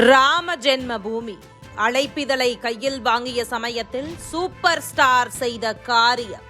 ராம ஜென்ம பூமி அழைப்பிதழை கையில் வாங்கிய சமயத்தில் சூப்பர் ஸ்டார் செய்த காரியம்.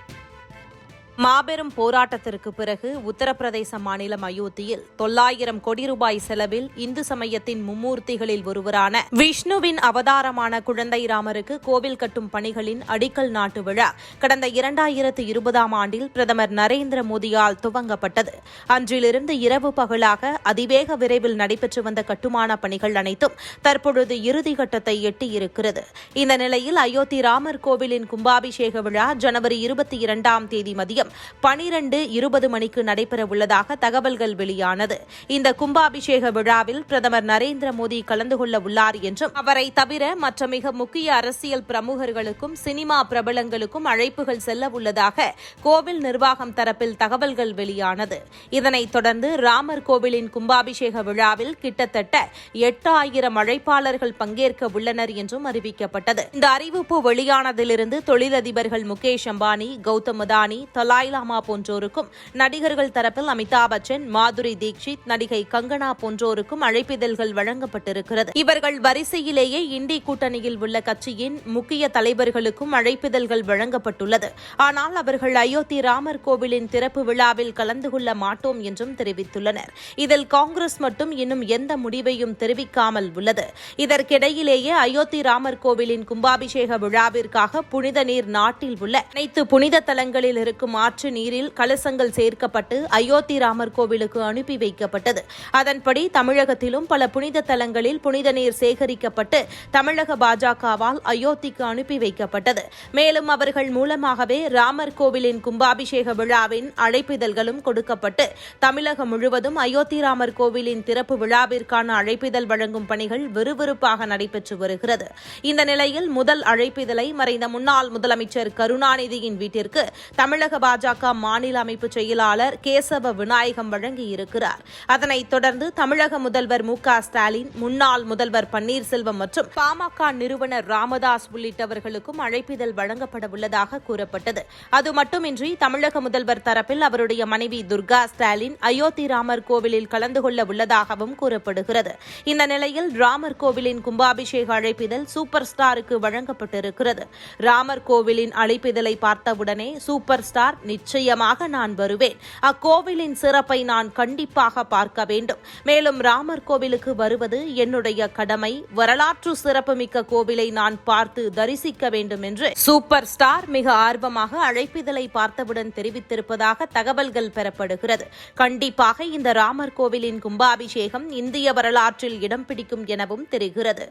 மாபெரும் போராட்டத்திற்கு பிறகு உத்தரப்பிரதேச மாநிலம் அயோத்தியில் தொள்ளாயிரம் கோடி ரூபாய் செலவில் இந்து சமயத்தின் மும்மூர்த்திகளில் ஒருவரான விஷ்ணுவின் அவதாரமான குழந்தை ராமருக்கு கோவில் கட்டும் பணிகளின் அடிக்கல் நாட்டு விழா கடந்த இரண்டாயிரத்து இருபதாம் ஆண்டில் பிரதமர் நரேந்திர மோடியால் துவங்கப்பட்டது. அன்றிலிருந்து இரவு பகலாக அதிவேக விரைவில் நடைபெற்று வந்த கட்டுமான பணிகள் அனைத்தும் தற்பொழுது இறுதிக்கட்டத்தை எட்டியிருக்கிறது. இந்த நிலையில் அயோத்தி ராமர் கோவிலின் கும்பாபிஷேக விழா ஜனவரி இருபத்தி இரண்டாம் தேதி மதியம் பனிரெண்டு இருபது மணிக்கு நடைபெற உள்ளதாக தகவல்கள் வெளியானது. இந்த கும்பாபிஷேக விழாவில் பிரதமர் நரேந்திர மோடி கலந்து கொள்ள உள்ளார் என்றும் அவரை தவிர மற்ற மிக முக்கிய அரசியல் பிரமுகர்களுக்கும் சினிமா பிரபலங்களுக்கும் அழைப்புகள் செல்ல உள்ளதாக கோவில் நிர்வாகம் தரப்பில் தகவல்கள் வெளியானது. இதனைத் தொடர்ந்து ராமர் கோவிலின் கும்பாபிஷேக விழாவில் கிட்டத்தட்ட எட்டாயிரம் அழைப்பாளர்கள் பங்கேற்க உள்ளனர் என்றும் அறிவிக்கப்பட்டது. இந்த அறிவிப்பு வெளியானதிலிருந்து தொழிலதிபர்கள் முகேஷ் அம்பானி கௌதம் அதானி தலா லாமா போன்றோருக்கும் நடிகர்கள் தரப்பில் அமிதாப் பச்சன் மாதுரி தீக்ஷித் நடிகை கங்கனா போன்றோருக்கும் அழைப்பிதழ்கள் வழங்கப்பட்டிருக்கிறது. இவர்கள் வரிசையிலேயே இந்தி கூட்டணியில் உள்ள கட்சியின் முக்கிய தலைவர்களுக்கும் அழைப்பிதழ்கள் வழங்கப்பட்டுள்ளது. ஆனால் அவர்கள் அயோத்தி ராமர் கோவிலின் திறப்பு விழாவில் கலந்து கொள்ள மாட்டோம் என்றும் தெரிவித்துள்ளனர். இதில் காங்கிரஸ் மட்டும் இன்னும் எந்த முடிவையும் தெரிவிக்காமல் உள்ளது. இதற்கிடையிலேயே அயோத்தி ராமர் கோவிலின் கும்பாபிஷேக விழாவிற்காக புனித நீர் நாட்டில் உள்ள அனைத்து புனித தலங்களில் இருக்கும் ஆற்று நீரில் கலசங்கள் சேர்க்கப்பட்டு அயோத்தி ராமர் கோவிலுக்கு அனுப்பி வைக்கப்பட்டது. அதன்படி தமிழகத்திலும் பல புனித தலங்களில் புனித நீர் சேகரிக்கப்பட்டு தமிழக பாஜகவால் அயோத்திக்கு அனுப்பி வைக்கப்பட்டது. மேலும் அவர்கள் மூலமாகவே ராமர் கோவிலின் கும்பாபிஷேக விழாவின் அழைப்பிதழ்களும் கொடுக்கப்பட்டு தமிழகம் முழுவதும் அயோத்தி ராமர் கோவிலின் திறப்பு விழாவிற்கான அழைப்பிதழ் வழங்கும் பணிகள் விறுவிறுப்பாக நடைபெற்று வருகிறது. இந்த நிலையில் முதல் அழைப்பிதழை மறைந்த முன்னாள் முதலமைச்சர் கருணாநிதியின் வீட்டிற்கு தமிழக பாஜக மாநில அமைப்பு செயலாளர் கேசவ விநாயகம் வழங்கியிருக்கிறார். அதனைத் தொடர்ந்து தமிழக முதல்வர் மு ஸ்டாலின் முன்னாள் முதல்வர் பன்னீர்செல்வம் மற்றும் பாமக நிறுவனர் ராமதாஸ் உள்ளிட்டவர்களுக்கும் அழைப்பிதழ் வழங்கப்பட உள்ளதாக கூறப்பட்டது. அது மட்டுமின்றி தமிழக முதல்வர் தரப்பில் அவருடைய மனைவி துர்கா ஸ்டாலின் அயோத்தி ராமர் கோவிலில் கலந்து கொள்ள உள்ளதாகவும் கூறப்படுகிறது. இந்த நிலையில் ராமர் கோவிலின் கும்பாபிஷேக அழைப்பிதழ் சூப்பர் ஸ்டாருக்கு வழங்கப்பட்டிருக்கிறது. ராமர் கோவிலின் அழைப்பிதழை பார்த்தவுடனே சூப்பர் ஸ்டார் நிச்சயமாக நான் வருவேன். அக்கோவிலின் சிறப்பை நான் கண்டிப்பாக பார்க்க வேண்டும். மேலும் ராமர் கோவிலுக்கு வருவது என்னுடைய கடமை. வரலாற்று சிறப்புமிக்க கோவிலை நான் பார்த்து தரிசிக்க வேண்டும் என்று சூப்பர் ஸ்டார் மிக ஆர்வமாக அழைப்பிதழை பார்த்தவுடன் தெரிவித்திருப்பதாக தகவல்கள் பெறப்படுகிறது. கண்டிப்பாக இந்த ராமர் கோவிலின் கும்பாபிஷேகம் இந்திய வரலாற்றில் இடம் பிடிக்கும் எனவும் தெரிகிறது.